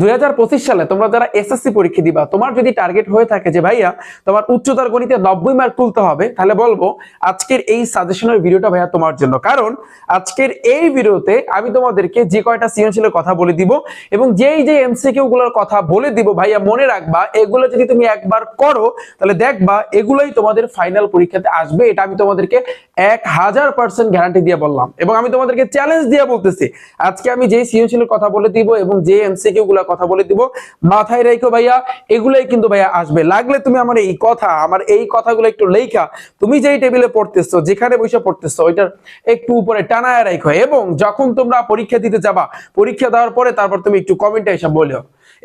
দুই হাজার পঁচিশ সালে তোমরা যারা এসএসসি পরীক্ষা দিবা, তোমার যদি টার্গেট হয়ে থাকে যে ভাইয়া তোমার উচ্চতর গণিতে নব্বই মার্ক তুলতে হবে, তাহলে বলব আজকের এই সাজেশনের ভিডিওটা ভাইয়া তোমার জন্য। কারণ আজকের এই ভিডিওতে আমি তোমাদেরকে যে কয়টা সৃজনশীলের কথা বলে দিব এবং যেই যে এমসিকিউ গুলোর কথা বলে দিব, ভাইয়া মনে রাখবা এগুলো যদি তুমি একবার করো, তাহলে দেখবা এগুলোই তোমাদের ফাইনাল পরীক্ষাতে আসবে। এটা আমি তোমাদেরকে এক হাজার পার্সেন্ট গ্যারান্টি দিয়ে বললাম এবং আমি তোমাদেরকে চ্যালেঞ্জ দিয়ে বলতেছি। আজকে আমি যেই সৃজনশীলের কথা বলে দিব এবং যে এমসিকিউ গুলো কথা বলে দিব। মাথায় রেখো ভাইয়া, এগুলোই কিন্তু ভাইয়া আসবে। লাগলে তুমি আমার এই কথা, আমার এই কথাগুলো একটু লেখা তুমি যেই টেবিলে পড়তেছো, যেখানে বসে পড়তেছো, ওইটার একটু উপরে টানায় রাখো। এবং যখন তোমরা পরীক্ষা দিতে যাবা, পরীক্ষা দেওয়ার পরে তারপর তুমি একটু কমেন্টে এসে বলো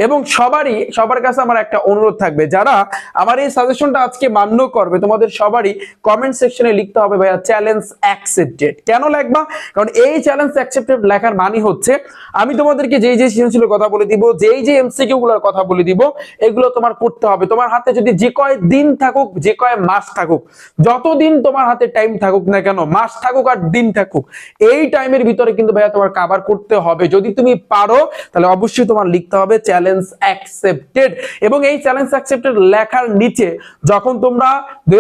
এবং সবারই, সবার কাছে আমার একটা অনুরোধ থাকবে। যারা আমার এই সাজেশনটা আজকে মান্য করবে, তোমাদের সবারই কমেন্ট সেকশনে লিখতে হবে ভাইয়া চ্যালেঞ্জ অ্যাকসেপ্টেড কেন লিখবা? কারণ এই চ্যালেঞ্জ অ্যাকসেপ্টেড লেখার মানে হচ্ছে, আমি তোমাদেরকে যেই যে সৃজনশীল কথা বলে দিব, যেই যে এমসিকিউ গুলোর কথা বলে দিব, এগুলো তোমার করতে হবে। তোমার হাতে যদি যে কয় দিন থাকুক, যে কয় মাস থাকুক, যতদিন তোমার হাতে টাইম থাকুক না কেন, মাস থাকুক আর দিন থাকুক, এই টাইমের ভিতরে কিন্তু ভাইয়া তোমার কাভার করতে হবে। যদি তুমি পারো, তাহলে অবশ্যই তোমার লিখতে হবে চ্যালেঞ্জ অ্যাকসেপ্টেড এবং এই চ্যালেঞ্জ অ্যাকসেপ্টেড লেখার নিচে যখন তোমরা দুই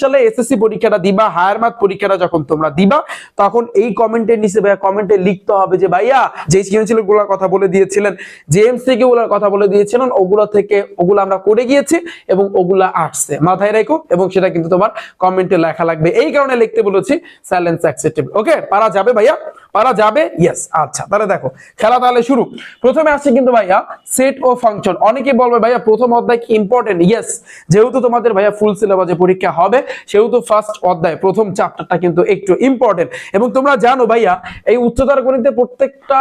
সালে এসএসসি পরীক্ষাটা দিবা হায়ার মার্ক পরীক্ষাটা যখন তোমরা দিবা, তখন এই কমেন্টের নিচে ভাইয়া কমেন্টে লিখতে হবে যে, ভাইয়া যে গুলোর কথা বলে দিয়েছিলেন যে এমসিকিউ গুলোর কথা বলে দিয়েছিলেন, ওগুলো থেকে, ওগুলো আমরা করে গিয়েছি এবং ওগুলা আসছে। মাথায় রেখো এবং সেটা কিন্তু তোমার কমেন্টে লেখা লাগবে। এই কারণে লিখতে বলেছি চ্যালেঞ্জ অ্যাকসেপ্টেবল ওকে পারা যাবে ভাইয়া? পারা যাবে? ইয়েস আচ্ছা তাহলে দেখো, খেলা তাহলে শুরু। প্রথমে আসছে কিন্তু ভাইয়া সেট ও ফাংশন অনেকে বলবে ভাইয়া প্রথম অধ্যায় কি ইম্পর্টেন্ট ইয়েস যেহেতু তোমাদের ভাইয়া ফুল সিলেবাসে পরীক্ষা হবে, সেহেতু ফার্স্ট অধ্যায়, প্রথম চ্যাপ্টারটা কিন্তু একটু ইম্পর্টেন্ট এবং তোমরা জানো ভাইয়া, এই উচ্চতর গণিতে প্রত্যেকটা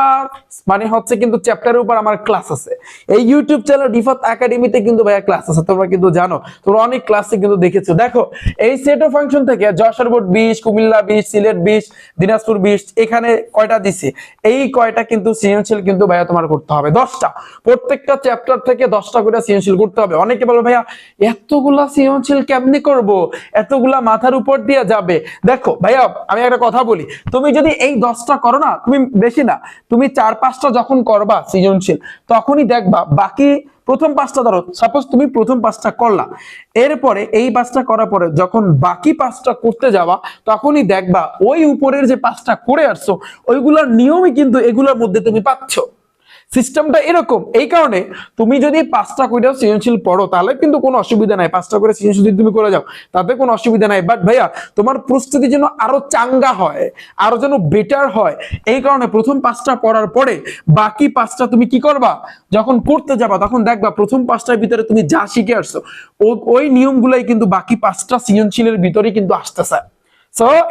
মানে হচ্ছে কিন্তু চ্যাপ্টারের উপর আমার ক্লাস আছে। এই ইউটিউব চ্যানেল ডিফাত একাডেমিতে কিন্তু ভাইয়া ক্লাস আছে, তোমরা কিন্তু জানো। তোমরা অনেক ক্লাসে কিন্তু দেখেছ। দেখো, এই সেট ও ফাংশন থেকে যশোর বোর্ড বিশ, কুমিল্লা বিশ, সিলেট বিশ, দিনাজপুর বিশ, এখানে কয়টা দিছে? এই কয়টা কিন্তু সৃজনশীল কিন্তু ভাইয়া তোমার করতে হবে। দশটা। প্রত্যেকটা চ্যাপ্টার থেকে দশটা করে সৃজনশীল করতে হবে। অনেকে বলবে ভাইয়া, এতগুলা সৃজনশীল কেমনি করব? এতগুলা মাথার উপর দিয়ে যাবে? দেখো, ভাইয়া, আমি একটা কথা বলি। তুমি যদি এই দশটা করো না, তুমি বেশি না, তুমি চার পাঁচটা যখন করবা সৃজনশীল, তখনই দেখবা বাকি প্রথম পাঁচটা ধরো সাপোজ তুমি প্রথম পাঁচটা করলা, এরপরে এই পাঁচটা করার পরে যখন বাকি পাঁচটা করতে যাওয়া তখনই দেখবা ওই উপরের যে পাঁচটা করে আসছো, ওইগুলোর নিয়মই কিন্তু এগুলোর মধ্যে তুমি পাচ্ছ। সিস্টেমটা এরকম। এই কারণে তুমি যদি পাঁচটা করে সৃজনশীল পড়ো, তাহলে কিন্তু কোনো অসুবিধা নাই। পাঁচটা করে সৃজনশীল যদি তুমি করে যাও, তাতে কোনো অসুবিধা নাই। বাট ভাইয়া, তোমার প্রস্তুতি যেন আরও চাঙ্গা হয়, আরও যেন বেটার হয়, এই কারণে প্রথম পাঁচটা পড়ার পরে বাকি পাঁচটা তুমি কি করবা? যখন করতে যাবা, তখন দেখবা প্রথম পাঁচটার ভিতরে তুমি যা শিখে আসছো ওই নিয়মগুলাই কিন্তু বাকি পাঁচটা সৃজনশীলের ভিতরে কিন্তু আসতেছে।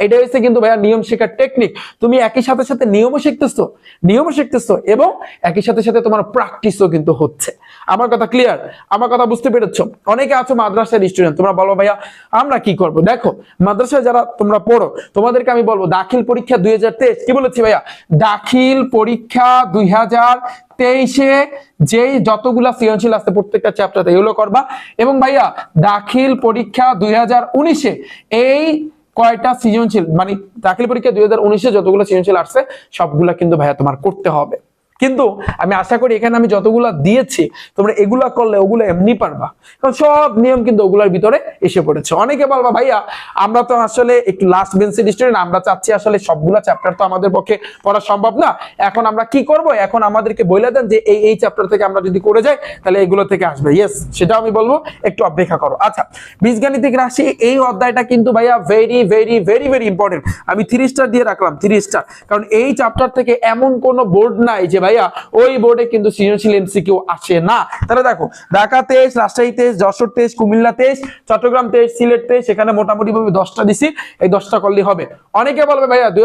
এটা হচ্ছে কিন্তু ভাইয়া নিয়ম শেখার টেকনিক তুমি একই সাথে সাথে নিয়মও শিখতেছো নিয়মও শিখতেছো এবং একই সাথে সাথে তোমার প্র্যাকটিসও কিন্তু হচ্ছে। আমার কথা ক্লিয়ার আমার কথা বুঝতে পেরেছ? অনেকে আছো মাদ্রাসার স্টুডেন্ট তোমরা বলো ভাইয়া, আমরা কি করব? দেখো, মাদ্রাসায় যারা তোমরা পড়ো, তোমাদেরকে আমি বলব, দাখিল পরীক্ষা দুই হাজার তেইশ, কি বলেছি ভাইয়া? দাখিল পরীক্ষা দুই হাজার তেইশে যেই যতগুলা সৃজনশীল আছে প্রত্যেকটা চ্যাপ্টারতে এগুলো করবা। এবং ভাইয়া, দাখিল পরীক্ষা দুই হাজার এই কয়টা সৃজনশীল মানে দাখিল পরীক্ষা দুই হাজার উনিশে যতগুলো সৃজনশীল আসছে, সবগুলা কিন্তু ভাইয়া তোমার করতে হবে। কিন্তু আমি আশা করি এখানে আমি যতগুলা দিয়েছি, তোমরা এগুলা করলে ওগুলো এমনি পারবা। কারণ সব নিয়ম কিন্তু ওগুলার ভিতরে এসে পড়েছে। অনেকে বলবা, ভাইয়া, আমরা তো আসলে একটু লাস্ট বেঞ্চের স্টুডেন্ট আমরা চাচ্ছি আসলে সবগুলা চ্যাপ্টার তো আমাদের পক্ষে পড়া সম্ভব না। এখন আমরা কি করব? এখন আমাদেরকে বলে দেন যে এই এই চ্যাপ্টার থেকে আমরা যদি করে যাই, তাহলে এগুলো থেকে আসবে। ইয়েস সেটাও আমি বলব, একটু অপেক্ষা করো। আচ্ছা বীজগাণিতিক রাশি এই অধ্যায়টা কিন্তু ভাইয়া very very very very important আমি থ্রি স্টার দিয়ে রাখলাম থ্রি স্টার কারণ এই চ্যাপ্টার থেকে এমন কোনো বোর্ড নাই যে ভাইয়া, ওই বোর্ডে কিন্তু সৃজনশীল এমসিকিউ আসে না। তাহলে দেখো, ঢাকা তেইশ, রাজশাহী তেইশ, যশোর তেইশ, কুমিল্লা তেইশ, চট্টগ্রাম তেইশ, সিলেট তেইশ, সেখানে মোটামুটি ভাবে দশটা দিছি। এই দশটা করলেই হবে। অনেকে বলবে ভাইয়া, দুই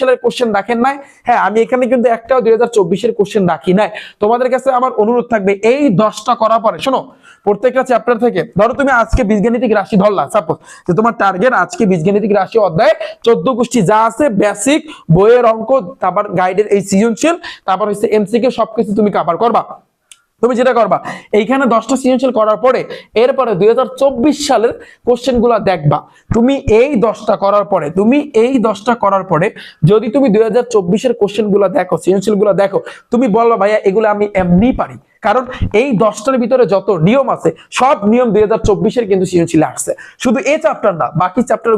সালের কোশ্চেন রাখেন নাই। হ্যাঁ আমি এখানে কিন্তু একটাও দুই চব্বিশের কোশ্চেন রাখি নাই। তোমাদের কাছে আমার অনুরোধ থাকবে, এই দশটা করার পরে, শোনো, প্রত্যেকটা চ্যাপ্টার থেকে, ধরো তুমি আজকে বীজগাণিতিক রাশি ধরলা সাপোজ যে তোমার টার্গেট আজকে বীজগাণিতিক রাশি অধ্যায় চোদ্দ গোষ্ঠী যা আছে বেসিক বইয়ের অঙ্ক, তারপর গাইডের এই সৃজনশীল, তারপর হচ্ছে এমসিকিউ সবকিছু তুমি কভার করবা। তুমি যেটা করবা, এইখানে দশটা সৃজনশীল করার পরে এরপরে দুই হাজার চব্বিশ সালের কোশ্চেনগুলা দেখবা। তুমি এই দশটা করার পরে, তুমি এই দশটা করার পরে যদি তুমি দুই হাজার চব্বিশের কোশ্চেনগুলা দেখো, সিজনশীলগুলা দেখো, তুমি বলবা, ভাইয়া, এগুলো আমি এমনি পারি। কারণ এই দশটার ভিতরে যত নিয়ম আছে, সব নিয়ম দুই হাজার চব্বিশের কিন্তু সৃজনশীল আসছে। শুধু এই চ্যাপ্টার না, বাকি চ্যাপ্টার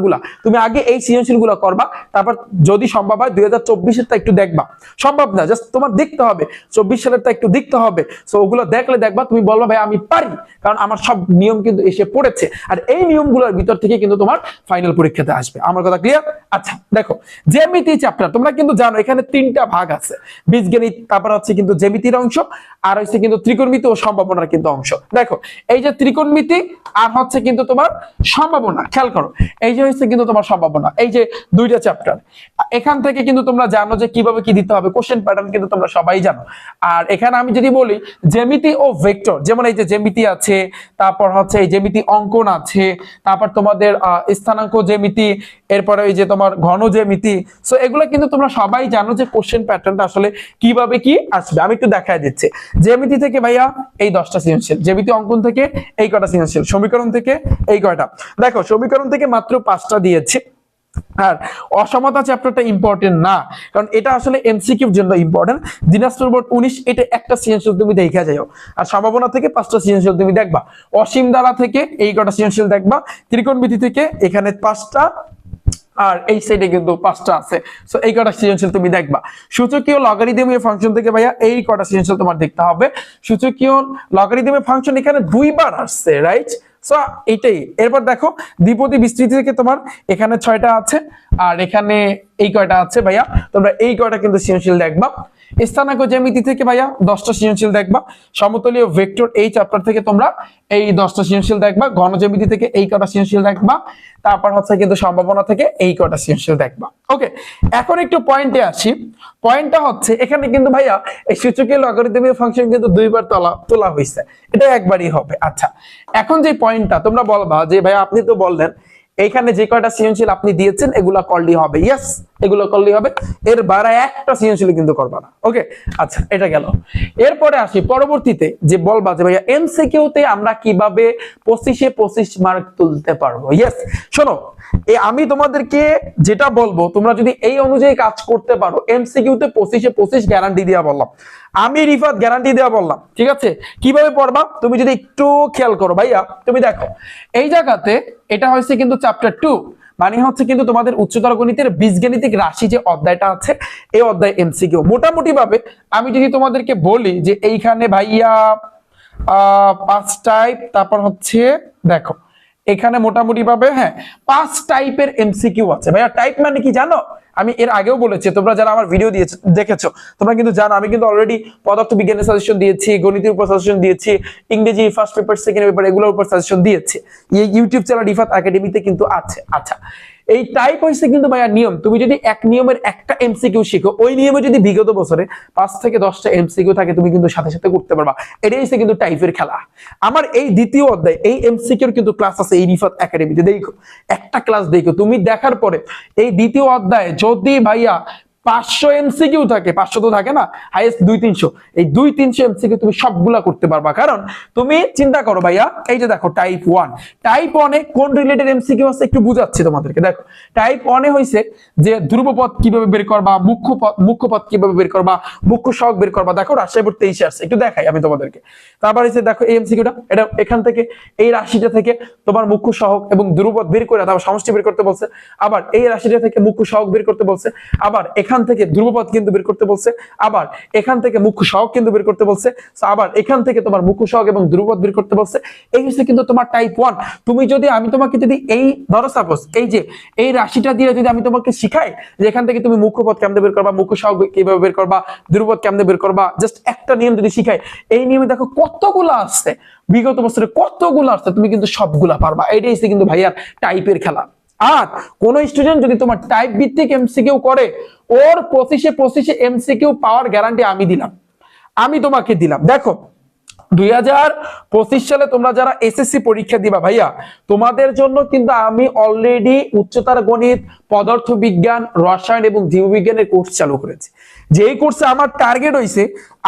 তুমি আগে এই সৃজনশীলগুলো করবা, তারপর যদি সম্ভব হয় দুই হাজার চব্বিশেরটা একটু দেখবা। সম্ভব না জাস্ট তোমার দেখতে হবে, চব্বিশ সালেরটা একটু দেখতে হবে। সো ওগুলো দেখলে দেখবা, তুমি বলবা, ভাই, আমি পারি। কারণ আমার সব নিয়ম কিন্তু এসে পড়েছে। আর এই নিয়মগুলোর ভিতর থেকে কিন্তু তোমার ফাইনাল পরীক্ষাতে আসবে। আমার কথা ক্লিয়ার আচ্ছা দেখো, জ্যামিতি চ্যাপ্টার তোমরা কিন্তু জানো, এখানে তিনটা ভাগ আছে। বীজগণিত, তারপর হচ্ছে কিন্তু জ্যামিতির অংশ, আর হচ্ছে কিন্তু ত্রিকোণমিতি ও সম্ভাবনার কিন্তু অংশ। দেখো, এই যে ত্রিকোণমিতি আর হচ্ছে কিন্তু তোমার সম্ভাবনা, খেয়াল করো, এই যে হচ্ছে কিন্তু তোমার সম্ভাবনা, এই যে দুইটা চ্যাপ্টার, এখান থেকে কিন্তু তোমরা জানো যে কীভাবে কি দিতে হবে কোশ্চেন প্যাটার্ন কিন্তু তোমরা সবাই জানো। আর এখানে আমি যদি বলি, জ্যামিতি ও ভেক্টর, যেমন এই যে জ্যামিতি আছে, তারপর হচ্ছে এই জ্যামিতি অঙ্কন আছে, তারপর তোমাদের স্থানাঙ্ক জ্যামিতি, এরপরে এই যে তোমার ঘন জ্যামিতি সো এগুলো কিন্তু তোমরা সবাই জানো যে কোশ্চেন প্যাটার্নটা আসলে কীভাবে কি আসবে। আমি একটু দেখায় দিচ্ছি। জ্যামিতি থেকে ভাইয়া এই দশটা সৃজনশীল জ্যামিতি অঙ্কন থেকে এই কটা সৃজনশীল, সমীকরণ থেকে এই কয়টা? দেখো, সমীকরণ থেকে মাত্র পাঁচটা দিয়েছে। আর অসমতা চ্যাপ্টারটা ইম্পর্টেন্ট না, কারণ এটা আসলে এমসিকিউর জন্য ইম্পর্টেন্ট দিনাজপুর বোর্ড উনিশ, এটা একটা সৃজনশীল তুমি দেখা যাও আর সম্ভাবনা থেকে পাঁচটা সৃজনশীল তুমি দেখবা। অসীম দ্বারা থেকে এই কটা সৃজনশীল দেখবা। ত্রিকোণমিতি থেকে এখানে পাঁচটা আর এই সাইডে কিন্তু পাঁচটা আছে। সো এই কটা সৃজনশীল তুমি দেখবা। সূচকীয় লগারিদমীয় ফাংশন থেকে ভাইয়া এই কটা সৃজনশীল তোমার দেখতে হবে। সূচকীয় লগারিদমীয় ফাংশন এখানে দুইবার আসছে রাইট সো এইটাই এরপর দেখো, দ্বিপদী বিস্তৃতি থেকে তোমার এখানে ছয়টা আছে, আর এখানে এই কয়টা আছে ভাইয়া? তোমরা এই কয়টা কিন্তু সৃজনশীল দেখবা। স্থানাঙ্ক জ্যামিতি থেকে ভাইয়া দশটা সৃজনশীল দেখবা। সমতলীয় ভেক্টর এই চ্যাপ্টার থেকে তোমরা এই দশটা সৃজনশীল দেখবা। ঘন জ্যামিতি থেকে এই কটা সৃজনশীল দেখবা। তারপর হচ্ছে কিন্তু সম্ভাবনা থেকে এই কটা সৃজনশীল দেখবা। ওকে এখন একটু পয়েন্টে আসি। পয়েন্টটা হচ্ছে, এখানে কিন্তু ভাইয়া এই সূচকীয় লগারিদমীয় ফাংশন কিন্তু দুইবার তোলা তোলা হয়েছে এটা একবারই হবে। আচ্ছা এখন যে পয়েন্টটা তোমরা বলবা, যে ভাইয়া আপনি তো বললেন এইখানে যে কয়টা সৃজনশীল আপনি দিয়েছেন, এগুলা করলেই হবে। ইয়েস এগুলো করলেই হবে। এর বারা একটা সৃজনশীল কিন্তু করবা না। ওকে আচ্ছা এটা গেল। এরপরে আসি, পরবর্তীতে যে বলবা যে ভাইয়া এমসিকিউ তে আমরা কীভাবে পঁচিশে পঁচিশ মার্ক তুলতে পারব? ইয়েস শোনো, এ আমি তোমাদেরকে যেটা বলব, তোমরা যদি এই অনুযায়ী কাজ করতে পারো এমসিকিউ তে পঁচিশে পঁচিশ গ্যারান্টি দেওয়া বললাম। আমি রিফাত গ্যারান্টি দেওয়া বললাম, ঠিক আছে? কীভাবে পড়বা? তুমি যদি একটু খেয়াল করো ভাইয়া, তুমি দেখো, এই জায়গাতে এটা হয়েছে কিন্তু চ্যাপ্টার টু মানে হচ্ছে কিন্তু তোমাদের উচ্চতর গণিতের বীজগণিতিক রাশি যে অধ্যায়টা আছে, এই অধ্যায় এমসিকিউ মোটামুটি ভাবে আমি যদি তোমাদেরকে বলি যে এইখানে ভাইয়া পাঁচ টাইপ তারপর হচ্ছে, দেখো এখানে মোটামুটি ভাবে হ্যাঁ পাঁচ টাইপের এমসিকিউ আছে। ভাইয়া টাইপ মানে কি জানো? আমি এর আগেও বলেছি, তোমরা যারা আমার ভিডিও দিয়েছ, দেখেছ, তোমরা কিন্তু জানো, আমি কিন্তু অলরেডি পদার্থ বিজ্ঞানের সাজেশন দিয়েছি, গণিতের উপর সাজেশন দিয়েছি, ইংরেজি ফার্স্ট পেপার সেকেন্ড পেপার এগুলোর উপর সাজেশন দিয়েছি। ইউটিউব চ্যানেল রিফাত একাডেমিতে কিন্তু আছে। আচ্ছা এই টাইপ হয়েছে কিন্তু ভাইয়া নিয়ম। তুমি যদি এক নিয়মের একটা এমসিকিউ শিখো, ওই নিয়মে যদি বিগত বছরে পাঁচ থেকে দশটা এমসিকিউ থাকে, তুমি কিন্তু সাথে সাথে করতে পারবা। এটাই হচ্ছে কিন্তু টাইপের খেলা। আমার এই দ্বিতীয় অধ্যায়, এই এমসিকিউর কিন্তু ক্লাস আছে এই রিফাত একাডেমিতে দেখো, একটা ক্লাস দেখো, তুমি দেখার পরে এই দ্বিতীয় অধ্যায়ে যদি ভাইয়া পাঁচশো এমসিকিউ থাকে, পাঁচশো তো থাকে না হাইয়েস্ট দুই তিনশো। এই দুই তিনশো এমসিকিউ তুমি সবগুলা করতে পারবা, কারণ তুমি চিন্তা করো ভাইয়া, এই যে দেখো টাইপ ওয়ান টাইপ ওয়ানে কোন রিলেটেড এমসিকিউ আছে একটু বুঝাচ্ছি তোমাদেরকে। দেখো টাইপ ওয়ানে হয়েছে যে ধ্রুবপদ কীভাবে বের করবা মুখ্য মুখ্য পদ কীভাবে বের করবা, মুখ্য সহগ বের করবা। দেখো রাজশাহী বোর্ড তেইশে আসছে, একটু দেখাই আমি তোমাদেরকে। তারপর হচ্ছে দেখো এই এমসিকিউটা এটা এখান থেকে, এই রাশিটা থেকে তোমার মুখ্য সহগ এবং ধ্রুবপদ বের করে তারপর সমষ্টি বের করতে বলছে, আবার এই রাশিটা থেকে মুখ্য সহগ বের করতে বলছে, আবার এখান থেকে ধ্রুবপদ কিন্তু বের করতে বলছে, আবার এখান থেকে মুখ্য সহগ কিন্তু বের করতে বলছে আবার এখান থেকে তোমার মুখ্য সহগ এবং ধ্রুবপদ বের করতে বলছে। এই হচ্ছে কিন্তু তোমার টাইপ ওয়ান তুমি যদি, আমি তোমাকে যদি এই, ধরো সাপোজ এই যে, এই রাশিটা দিয়ে যদি আমি তোমাকে শিখাই যে এখান থেকে তুমি মুখ্য পদ কেমনে বের করবা, মুখ্য সহগ কীভাবে বের করবা, ধ্রুবপদ কেমনে বের করবা জাস্ট একটা নিয়ম যদি শিখাই, এই নিয়মে দেখো কতগুলো আসছে। বিগত বছরে কতগুলো আসছে, তুমি কিন্তু সবগুলা পারবা। এটাই হচ্ছে কিন্তু ভাইয়ার টাইপের খেলা। আর কোন স্টুডেন্ট যদি তোমার টাইপ ভিত্তিক এমসিকিউ করে, ওর পঁচিশে পঁচিশে এমসিকিউ পাওয়ার গ্যারান্টি আমি দিলাম। আমি তোমাকে দিলাম। দেখো, দুই হাজার পঁচিশ সালে তোমরা যারা এসএসসি পরীক্ষা দিবা ভাইয়া, তোমাদের জন্য কিন্তু আমি অলরেডি উচ্চতর গণিত পদার্থ বিজ্ঞান রসায়ন এবং জীববিজ্ঞানের কোর্স চালু করেছি। যেই কোর্সে আমার টার্গেট হয়েছে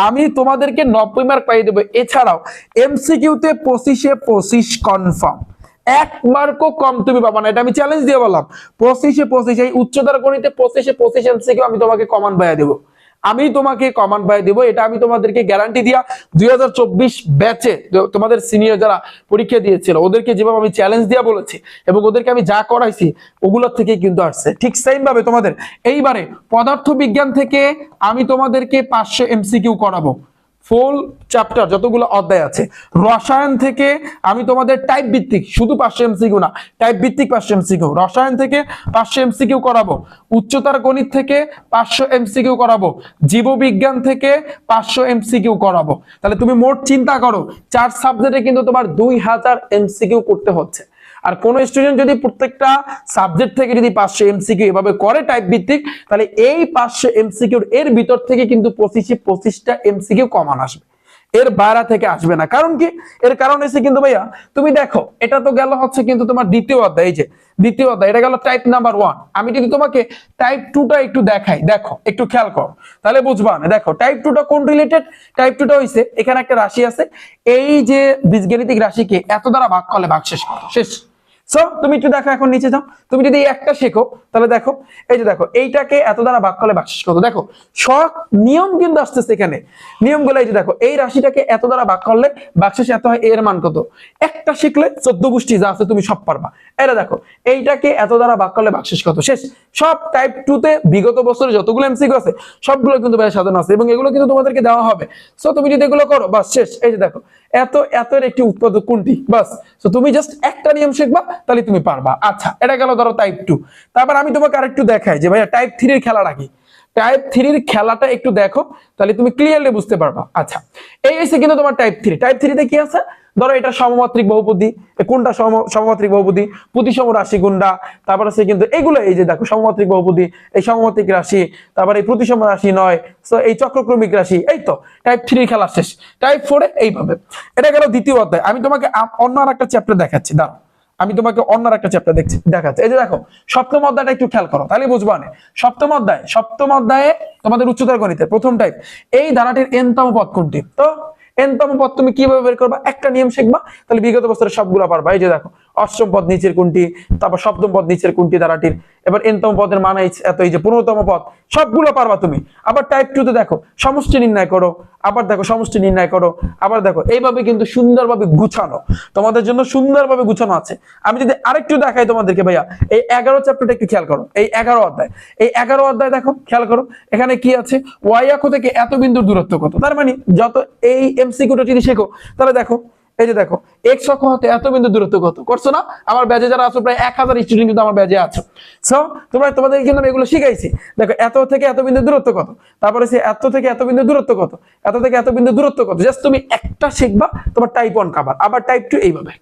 আমি তোমাদেরকে নব্বই মার্ক পাইয়ে দেবো। এছাড়াও এমসিকিউতে পঁচিশে পঁচিশ কনফার্ম এক মার্কও কম তুমি পাবা না। এটা আমি চ্যালেঞ্জ দিয়ে বললাম। পঁচিশে পঁচিশ, এই উচ্চতর গণিতে পঁচিশে পঁচিশ এমসিকিউ আমি তোমাকে কমান পাইয়ে দেবো। আমি তোমাকে কমান পাই দেবো, এটা আমি তোমাদেরকে গ্যারান্টি দিয়া দুই হাজার চব্বিশ ব্যাচে তোমাদের সিনিয়র যারা পরীক্ষা দিয়েছিল, ওদেরকে যেভাবে আমি চ্যালেঞ্জ দিয়া বলেছি এবং ওদেরকে আমি যা করাইছি, ওগুলোর থেকে কিন্তু আসছে। ঠিক সেম ভাবে তোমাদের, এইবারে পদার্থ বিজ্ঞান থেকে আমি তোমাদেরকে পাঁচশো এমসিকিউ করাবো। ফুল চ্যাপ্টার যতগুলো অধ্যায় আছে। রসায়ন থেকে আমি তোমাদের টাইপ ভিত্তিক, শুধু পাঁচশো এমসিকিউ না টাইপ ভিত্তিক পাঁচশো এমসিকিউ রসায়ন থেকে পাঁচশো এমসিকিউ করাবো, উচ্চতার গণিত থেকে পাঁচশো এমসিকিউ করাবো, জীববিজ্ঞান থেকে পাঁচশো এমসিকিউ করাবো। তাহলে তুমি মোট চিন্তা করো, চার সাবজেক্টে কিন্তু তোমার দুই হাজার এমসিকিউ করতে হচ্ছে। আর কোন স্টুডেন্ট যদি প্রত্যেকটা সাবজেক্ট থেকে যদি পাঁচশো এমসিকিউ এভাবে করে টাইপ ভিত্তিক, তাহলে এই পাঁচশো এমসিকিউর এর ভিতর থেকে কিন্তু পঁচিশে, পঁচিশটা এমসিকিউ কমান আসবে। এর বাইরে থেকে আসবে না। কারণ কি? এর কারণ এসে কিন্তু ভাইয়া, তুমি দেখো, এটা তো গেল হচ্ছে কিন্তু তোমার দ্বিতীয় অধ্যায়, এই যে দ্বিতীয় অধ্যায়, এটা গেল টাইপ নাম্বার ওয়ান আমি যদি তোমাকে টাইপ টুটা একটু দেখাই, দেখো, একটু খেয়াল করো। তাহলে বুঝবা না, দেখো টাইপ টুটা কোন রিলেটেড টাইপ টুটা হইছে, এখানে একটা রাশি আছে, এই যে বীজগণিতিক রাশিকে এত দ্বারা ভাগ করলে ভাগ শেষ শেষ। সো তুমি একটু দেখো এখন নিচে যাও। তুমি যদি একটা শেখো, তাহলে দেখো, এই যে দেখো, এইটাকে এত দ্বারা ভাগ করলে বাকশেষ কত দেখো, সব নিয়ম কিন্তু আসতেছে এখানে। নিয়মগুলো এই যে দেখো, এই রাশিটাকে এত দ্বারা ভাগ করলে বাকশেষ এত হয় এর মান কত? একটা শিখলে চোদ্দ গোষ্ঠী যা আছে তুমি সব পারবা। এটা দেখো, এইটাকে এত দ্বারা ভাগ করলে বাকশেষ কত? শেষ। সব টাইপ টু তে বিগত বছরে যতগুলো এমসিকিউ আছে, সবগুলো কিন্তু ভাই সাজানো আছে এবং এগুলো কিন্তু তোমাদেরকে দেওয়া হবে। সো তুমি যদি এগুলো করো, বাস শেষ। এই যে দেখো, এত এতের একটি উৎপাদক কোনটি? বাস। তো তুমি জাস্ট একটা নিয়ম শিখবা তাহলে তুমি পারবা। আচ্ছা এটা গেল ধরো টাইপ টু তারপর আমি তোমাকে আরেকটু দেখাই যে ভাইয়া টাইপ থ্রির খেলাটা কি? টাইপ থ্রির খেলাটা একটু দেখো, তাহলে তুমি ক্লিয়ারলি বুঝতে পারবা। আচ্ছা এই হচ্ছে কিন্তু তোমার টাইপ থ্রি টাইপ থ্রিতে কি আছে? ধরো এটা সমমাত্রিক বহুপদী কোনটা সমমাত্রিক বহুপদী? প্রতিসম রাশি গুন্ডা তারপর আছে কিন্তু এগুলো, এই যে দেখো সমমাত্রিক বহুপদী, এই সমমাত্রিক রাশি, তারপর এই প্রতিসম রাশি নয় তো এই চক্রক্রমিক রাশি, এই তো টাইপ থ্রি খেলা শেষ। টাইপ ফোরে এইভাবে এটা গেল দ্বিতীয় অধ্যায়। আমি তোমাকে অন্য আর একটা চ্যাপ্টার দেখাচ্ছি, দাঁড়াও। আমি তোমাকে অন্য একটা চ্যাপ্টার দেখছি। দেখাচ্ছি। এই যে দেখো, সপ্তম অধ্যায়টা একটু খেয়াল করো, তাহলে বুঝব না সপ্তম অধ্যায়, সপ্তম অধ্যায়ে তোমাদের উচ্চতর গণিতে, প্রথম টাইপ এই ধারাটির এনতম পথ কোনটি? তো এনতম পথ তুমি কীভাবে বের করবা? একটা নিয়ম শিখবা, তাহলে বিগত বছরের সবগুলো পারবা। এই যে দেখো অষ্টম পদ নিচের কোনটি, তারপর সপ্তম পদ নিচের কোনটি ধারাটির এবার এনতম পদের মান এই, এত এই যে পনেরোতম পদ, সবগুলো পারবা তুমি। আবার টাইপ টু তে দেখো, সমষ্টি নির্ণয় করো, আবার দেখো সমষ্টি নির্ণয় করো, আবার দেখো, এইভাবে কিন্তু সুন্দরভাবে গুছানো। তোমাদের জন্য সুন্দরভাবে গুছানো আছে। আমি যদি আরেকটু দেখাই তোমাদেরকে ভাইয়া, এই এগারো চ্যাপ্টারটা একটু খেয়াল করো, এই এগারো অধ্যায়। এই এগারো অধ্যায় দেখো, খেয়াল করো, এখানে কি আছে ওয়াই থেকে এত বিন্দুর দূরত্ব কত? তার মানে যত এই এমসি এমসিকিউটা যদি শেখো, তাহলে দেখো এই যে দেখো এক্স অক্ষ হতে এত বিন্দু দূরত্ব কত? করছ না? আমার ব্যাজে যারা আছো, প্রায় এক হাজার স্টুডেন্ট কিন্তু আমার ব্যাজে আছো। সো তোমরা, তোমাদের কিন্তু আমি এগুলো শিখাইছি। দেখো, এত থেকে এত বিন্দু দূরত্ব কত? তারপরে সে এত থেকে এত বিন্দু দূরত্ব কত? এত থেকে এত বিন্দু দূরত্ব কত? জাস্ট তুমি একটা শিখবা, তোমার টাইপ ওয়ান কাবার আবার টাইপ টু এইভাবে।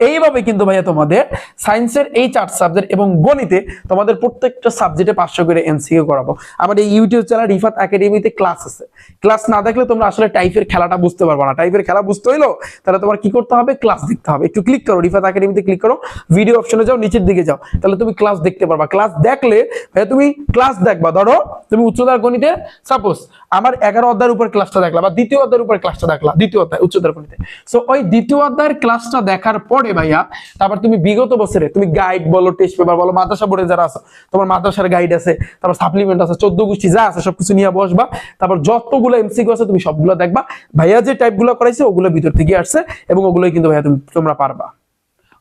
এইভাবে কিন্তু ভাইয়া তোমাদের সায়েন্সের এই চার সাবজেক্ট এবং গণিতে তোমাদের প্রত্যেকটা সাবজেক্টে পাঁচশো করে এমসিকিউ করাবো। আমাদের এই ইউটিউব চ্যানেল রিফাত একাডেমিতে ক্লাস আছে। ক্লাস না দেখলে তোমরা আসলে টাইপের খেলাটা বুঝতে পারবে না। টাইপের খেলা বুঝতে হইল, তাহলে তোমার কি করতে হবে? ক্লাস দেখতে হবে। একটু ক্লিক করো, রিফাত একাডেমিতে ক্লিক করো। ভিডিও অপশনে যাও, নিচের দিকে যাও। তাহলে তুমি ক্লাস দেখতে পারবা। ক্লাস দেখলে, ভাইয়া তুমি ক্লাস দেখবা। ধরো, তুমি উচ্চতার গণিতে সাপোজ আমার এগারো অধ্যায়ের উপর ক্লাসটা দেখলা বা দ্বিতীয় অধ্যায়ের উপর ক্লাসটা দেখলা, দ্বিতীয় অধ্যায়, উচ্চতার গণিতে। সো ওই দ্বিতীয় অধ্যায়ের ক্লাসটা দেখার পরে ভাইয়া। তারপর তুমি বিগত বছরে তুমি গাইড বলো টেস্ট পেপার বলো, মাদ্রাসা বোর্ডে যারা আছো, তোমার মাদ্রাসার গাইড আছে, তারপর সাপ্লিমেন্ট আছে, চোদ্দ গোষ্ঠী যা আছে সবকিছু নিয়ে বসবা। তারপর যতগুলো এমসিকিউ আছে তুমি সবগুলো দেখবা। ভাইয়া যে টাইপগুলো করাইছে, ওগুলো ভিতর থেকে আসছে এবং ওগুলোই কিন্তু ভাইয়া তুমি তোমরা পারবা।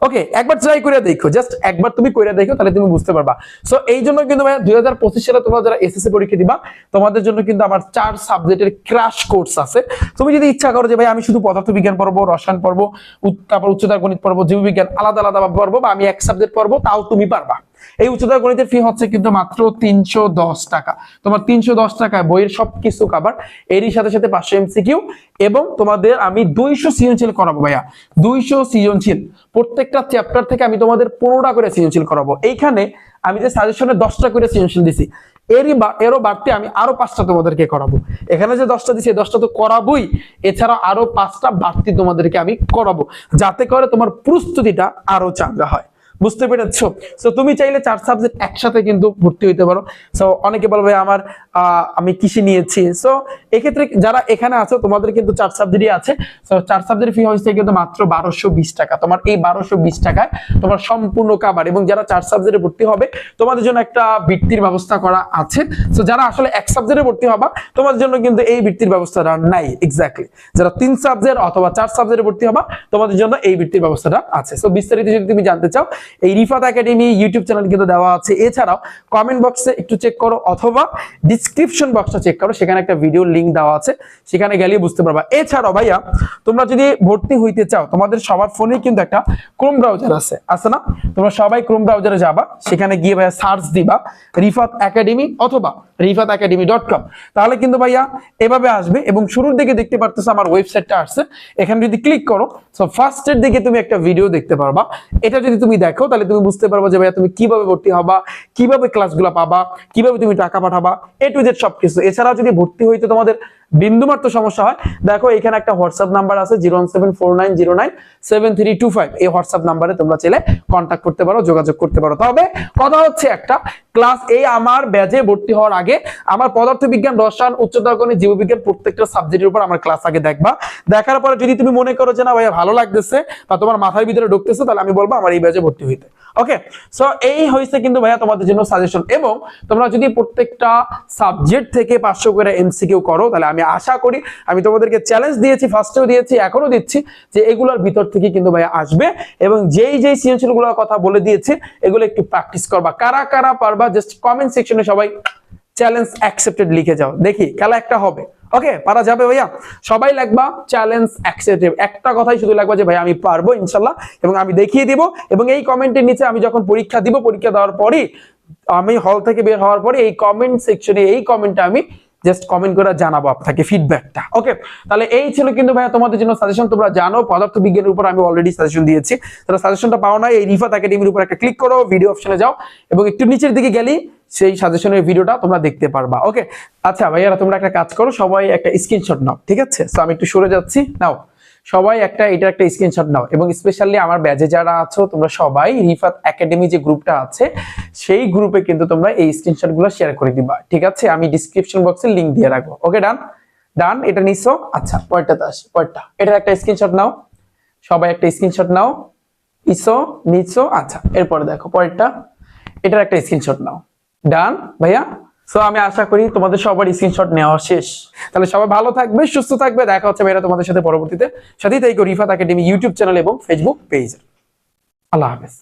ওকে একবার ট্রাই করে দেখো। জাস্ট একবার তুমি করে দেখো, তাহলে তুমি বুঝতে পারবা। সো এই জন্য কিন্তু ভাই দুই হাজার পঁচিশ সালে তোমরা যারা এসএসসি পরীক্ষা দিবা, তোমাদের জন্য কিন্তু আমার চার সাবজেক্টের ক্রাশ কোর্স আছে। তুমি যদি ইচ্ছা করো যে ভাই আমি শুধু পদার্থবিজ্ঞান পড়ব, রসায়ন পড়ব তারপর উচ্চতার গণিত পড়ব, জীববিজ্ঞান আলাদা আলাদা পড়ব, বা আমি এক সাবজেক্ট পড়ব, তাও তুমি পারবা। এই উচ্চতার গণিতের ফি হচ্ছে কিন্তু মাত্র তিনশো দশ টাকা। তোমার তিনশো দশ টাকায় বইয়ের সবকিছু কাবার এরই সাথে সাথে পাঁচশো এমসিকিউ এবং তোমাদের আমি দুইশো সৃজনশীল করাবো ভাইয়া। দুইশো সৃজনশীল। প্রত্যেকটা চ্যাপ্টার থেকে আমি তোমাদের পনেরোটা করে সৃজনশীল করাবো। এইখানে আমি যে সাজেশনে দশটা করে সৃজনশীল দিছি, এরই এরও বাড়তে আমি আরও পাঁচটা তোমাদেরকে করাবো। এখানে যে দশটা দিছি দশটা তো করাবোই। এছাড়া আরও পাঁচটা বাড়তি তোমাদেরকে আমি করাবো। যাতে করে তোমার প্রস্তুতিটা আরও চাঙ্গা হয়। বুঝতে পেরেছ? সো তুমি চাইলে চার সাবজেক্ট একসাথে কিন্তু ভর্তি হইতে পারো। সো অনেকে বলবে আমার আমি কৃষি নিয়েছি। সো এক্ষেত্রে যারা এখানে আছো, তোমাদের কিন্তু চার সাবজেক্টই আছে। সো চার সাবজেক্টের ফি হয়েছে কিন্তু মাত্র বারোশো বিশ টাকা। তোমার এই বারোশো বিশ টাকায় তোমার সম্পূর্ণ কাবার এবং যারা চার সাবজেক্টে ভর্তি হবে, তোমাদের জন্য একটা বৃত্তির ব্যবস্থা করা আছে। সো যারা আসলে এক সাবজেক্টে ভর্তি হবা, তোমাদের জন্য কিন্তু এই বৃত্তির ব্যবস্থাটা নাই এক্স্যাক্টলি যারা তিন সাবজেক্ট অথবা চার সাবজেক্টে ভর্তি হবা, তোমাদের জন্য এই বৃত্তির ব্যবস্থাটা আছে। সো বিস্তারিত যদি তুমি জানতে চাও এই রিফাত একাডেমি ইউটিউব চ্যানেল কিন্তু দেওয়া আছে। এছাড়াও কমেন্ট বক্সে একটু চেক করো অথবা ডিসক্রিপশন বক্সটা চেক করো, সেখানে একটা ভিডিও লিংক দেওয়া আছে, সেখানে গেলে বুঝতে পারবা। এছাড়াও ভাইয়া, তোমরা যদি ভর্তি হইতে চাও, তোমাদের সবার ফোনে কিন্তু একটা ক্রোম ব্রাউজার আছে। আছে না? তোমরা সবাই ক্রোম ব্রাউজারে যাবা, সেখানে গিয়ে ভাইয়া সার্চ দিবা, রিফাত একাডেমি অথবা রিফাত একাডেমি ডট কম তাহলে কিন্তু ভাইয়া এভাবে আসবে এবং শুরুর দিকে দেখতে পারতেছো আমার ওয়েবসাইটটা আসছে। এখানে যদি ক্লিক করো সো ফার্স্টের দিকে তুমি একটা ভিডিও দেখতে পারবা। এটা যদি তুমি দেখো তাহলে তুমি বুঝতে পারবা যে ভাইয়া তুমি কীভাবে ভর্তি হবা, কীভাবে ক্লাসগুলো পাবা, কীভাবে তুমি টাকা পাঠাবা এ টু জেড সব কিছু এছাড়াও যদি ভর্তি হইতে তোমাদের বিন্দুমাত্র সমস্যা হয়, দেখো এখানে একটা হোয়াটসঅ্যাপ নাম্বার আছে জিরো এই হোয়াটসঅ্যাপ নাম্বারে তোমরা চাইলে কন্ট্যাক্ট করতে পারো, যোগাযোগ করতে পারো। তবে কথা হচ্ছে একটা ক্লাস এই আমার ব্যাচে ভর্তি হওয়ার আগে আমার পদার্থবিজ্ঞান, রসায়ন উচ্চতর জীববিজ্ঞান প্রত্যেকটা সাবজেক্টের উপর আমার ক্লাস আগে দেখবা। দেখার পরে যদি তুমি মনে করো যে না ভাইয়া ভালো লাগতেছে বা তোমার মাথার ভিতরে ঢুকতেছে, তাহলে আমি বলব আমার এই ব্যাচে ভর্তি হইতে। ওকে সো এই হয়েছে কিন্তু ভাইয়া তোমাদের জন্য সাজেশন এবং তোমরা যদি প্রত্যেকটা সাবজেক্ট থেকে পাঁচশো করে এমসিকিউ করো, তাহলে আমি আশা করি আমি তোমাদেরকে চ্যালেঞ্জ দিয়েছি ফার্স্টেও দিয়েছি এখনও দিচ্ছি যে এগুলোর ভিতর থেকে কিন্তু ভাইয়া আসবে এবং যেই যেই সৃজনশীলগুলোর কথা বলে দিয়েছি, এগুলো একটু প্র্যাকটিস করবা। কারা কারা পারবা জাস্ট কমেন্ট সেকশনে সবাই চ্যালেঞ্জ অ্যাকসেপ্টেড লিখে যাও। দেখি, খেলা একটা হবে। ওকে পারা যাবে ভাইয়া? সবাই লাগবা চ্যালেঞ্জ অ্যাকসেপ্টেড একটা কথাই শুধু লাগবা যে ভাই আমি পারব ইনশাল্লাহ এবং আমি দেখিয়ে দিব এবং এই কমেন্টের নিচে আমি যখন পরীক্ষা দিব, পরীক্ষা দেওয়ার পরই আমি হল থেকে বের হওয়ার পরে এই কমেন্ট সেকশনে এই কমেন্টটা আমি জাস্ট কমেন্ট করে জানাব আপনাকে ফিডব্যাকটা ওকে তাহলে এই ছিল কিন্তু ভাইয়া তোমাদের জন্য সাজেশন তোমরা জানো পদার্থ বিজ্ঞানের উপর আমি অলরেডি সাজেশন দিয়েছি। তাহলে সাজেশনটা পাও না, এই রিফাত একাডেমির উপর একটা ক্লিক করো ভিডিও অপশনে যাও, এবং একটু নিচের দিকে গেলি সেই সাজেশনের ভিডিওটা তোমরা দেখতে পারবা। ওকে আচ্ছা ভাইয়ারা, তোমরা একটা কাজ করো, সবাই একটা স্ক্রিনশট নাও, ঠিক আছে? তো আমি একটু সরে যাচ্ছি। নাও সবাই একটা, এটার একটা স্ক্রিনশট নাও। এবং স্পেশালি আমার ব্যাজে যারা আছো, তোমরা সবাই রিফাত একাডেমি যে গ্রুপটা আছে, সেই গ্রুপে কিন্তু তোমরা এই স্ক্রিনশটগুলো শেয়ার করে দিবা। ঠিক আছে? আমি ডিসক্রিপশন বক্সে লিংক দিয়ে রাখব। ওকে ডান ডান এটা নিছো? আচ্ছা পরেরটাতে আসি। পরেরটা। এটার একটা স্ক্রিনশট নাও। সবাই একটা স্ক্রিনশট নাও। ইসো নিচো আচ্ছা এরপরে দেখো, পরেরটা। এটার একটা স্ক্রিনশট নাও। ডান ভাইয়া? সো আমি আশা করি তোমাদের সবার স্ক্রিনশট নেওয়া শেষ। তাহলে সবাই ভালো থাকবে, সুস্থ থাকবে, দেখা হচ্ছে মেয়েরা তোমাদের সাথে পরবর্তীতে। সাথেই তাই রিফাত একাডেমি ইউটিউব চ্যানেল এবং ফেসবুক পেজ আল্লাহ হাফেজ।